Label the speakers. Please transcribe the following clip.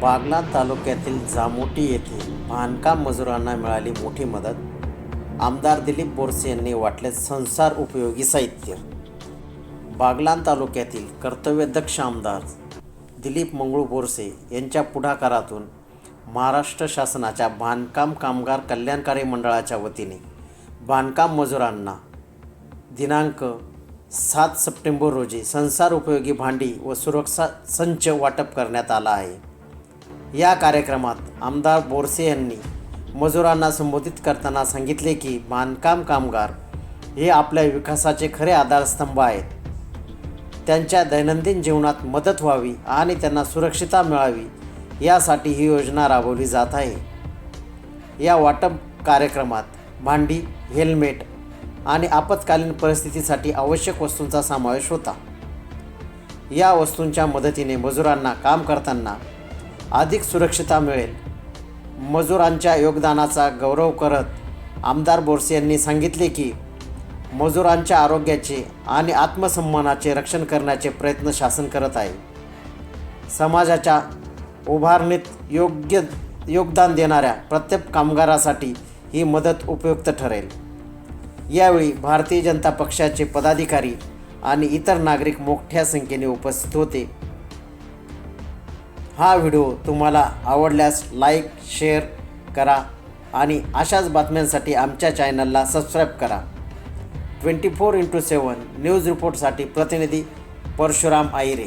Speaker 1: बागलाण तालुक्यातील जामोटी येथे बांधकाम मजुरांना मिळाली मोठी मदत. आमदार दिलीप बोरसे यांनी वाटले संसार उपयोगी साहित्य. बागलान तालुक्यातील कर्तव्यदक्ष आमदार दिलीप मंगळू बोरसे यांच्या पुढाकारातून महाराष्ट्र शासनाच्या बांधकाम कामगार कल्याणकारी मंडळाच्या वतीने बांधकाम मजुरांना दिनांक सात सप्टेंबर रोजी संसार उपयोगी भांडी व सुरक्षा संच वाटप करण्यात आला आहे. या कार्यक्रमात आमदार बोरसे यांनी मजुरांना संबोधित करताना सांगितले की बांधकाम कामगार हे आपल्या विकासाचे खरे आधारस्तंभ आहेत. त्यांच्या दैनंदिन जीवनात मदत व्हावी आणि त्यांना सुरक्षितता मिळावी यासाठी ही योजना राबवली जात आहे. या वाटप कार्यक्रमात भांडी हेल्मेट आणि आपत्कालीन परिस्थितीसाठी आवश्यक वस्तूंचा समावेश होता. या वस्तूंच्या मदतीने मजुरांना काम करताना अधिक सुरक्षितता मिळेल. मजुरांच्या योगदानाचा गौरव करत आमदार बोरसे यांनी सांगितले की मजुरांच्या आरोग्याचे आणि आत्मसन्मानाचे रक्षण करण्याचे प्रयत्न शासन करत आहे. समाजाच्या उभारणीत योग्य योगदान देणाऱ्या प्रत्येक कामगारासाठी ही मदत उपयुक्त ठरेल. यावेळी भारतीय जनता पक्षाचे पदाधिकारी आणि इतर नागरिक मोठ्या संख्येने उपस्थित होते. हा व्हिडिओ तुम्हाला आवडल्यास लाईक शेअर करा आणि अशाच बातम्यांसाठी आमच्या चॅनलला सबस्क्राईब करा. Twenty four into seven news रिपोर्टसाठी प्रतिनिधी परशुराम आईरे.